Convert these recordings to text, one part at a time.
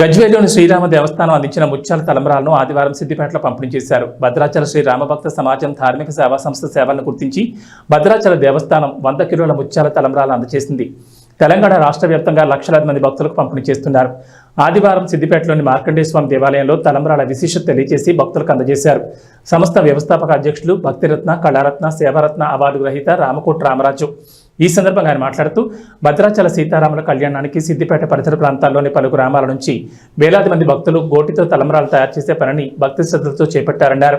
గజ్వేల్లోని శ్రీరామ దేవస్థానం అందించిన ముత్యాల తలంబరాలను ఆదివారం సిద్దిపేటలో పంపిణీ చేశారు. భద్రాచల శ్రీ రామభక్త సమాజం ధార్మిక సేవా సంస్థ సేవలను గుర్తించి భద్రాచల దేవస్థానం వంద కిలోల ముత్యాల తలంబరాలను అందజేసింది. తెలంగాణ రాష్ట్ర వ్యాప్తంగా లక్షలాది మంది భక్తులకు పంపిణీ చేస్తున్నారు. ఆదివారం సిద్దిపేటలోని మార్కండేయ స్వామి దేవాలయంలో తలంబరాల విశిష్టత తెలియజేసి భక్తులకు అందజేశారు. సంస్థ వ్యవస్థాపక అధ్యక్షులు భక్తిరత్న కళారత్న సేవారత్న అవార్డు గ్రహీత రామకోట రామరాజు. ఈ సందర్భంగా ఆయన మాట్లాడుతూ భద్రాచల సీతారాముల కళ్యాణానికి సిద్దిపేట పరిసర ప్రాంతాల్లోని పలు గ్రామాల నుంచి వేలాది మంది భక్తులు గోటితో తలంబరాలు తయారు చేసే పనిని భక్తి శ్రద్ధలతో చేపట్టారన్నారు.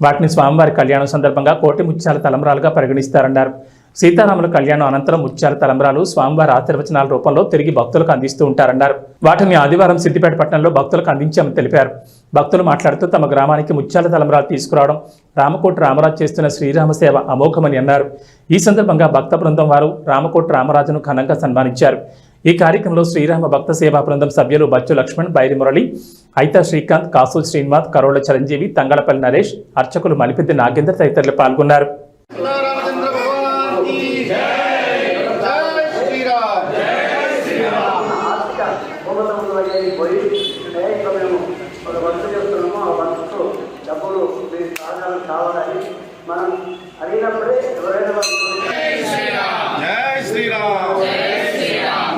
వాటిని స్వామివారి కళ్యాణం సందర్భంగా కోటి ముత్యాల తలంబరాలుగా పరిగణిస్తారన్నారు. సీతారాముల కళ్యాణం అనంతరం ముత్యాల తలంబరాలు స్వామివారి ఆశీర్వచనాల రూపంలో తిరిగి భక్తులకు అందిస్తూ ఉంటారన్నారు. వాటిని ఆదివారం సిద్దిపేట పట్టణంలో భక్తులకు అందించామని తెలిపారు. భక్తులు మాట్లాడుతూ తమ గ్రామానికి ముత్యాల తలంబరాలు తీసుకురావడం రామకోట రామరాజు చేస్తున్న శ్రీరామ సేవ అమోఘమని అన్నారు. ఈ సందర్భంగా భక్త బృందం వారు రామకోట రామరాజును ఘనంగా సన్మానించారు. ఈ కార్యక్రమంలో శ్రీరామ భక్త సేవా బృందం సభ్యులు బచ్చు లక్ష్మణ్ బైరి మురళి ఐతా శ్రీకాంత్ కాసు శ్రీనివాస్ కరోళ చిరంజీవి తంగళపల్లి నరేష్ అర్చకులు మలిపెద్ది నాగేంద్ర తదితరులు పాల్గొన్నారు. की जय जय श्री राम ఆర్థిక భూగతములు అయ్యాయి పోయి అంటే ఇంకా మేము ఒక వర్క్ చేస్తున్నాము ఆ వర్క్ డబ్బులు మీరు సహకారం కావాలని మనం అడిగినప్పుడే ఎవరైనా మనకు जय श्री राम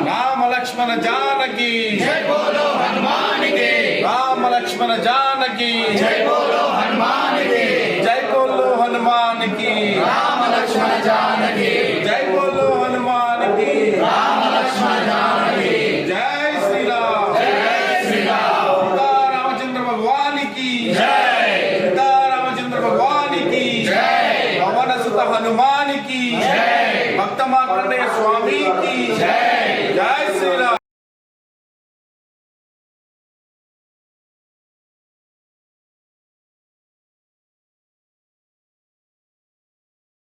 राम लक्ष्मण जानकी जय बोलो हनुमान की राम लक्ष्मण जानकी जय बोलो हनुमान की जय बोलो हनुमान की राम की सीता रामचंद्र भगवान की पवन सुत हनुमान की भक्त मात्र स्वामी की जय श्री राम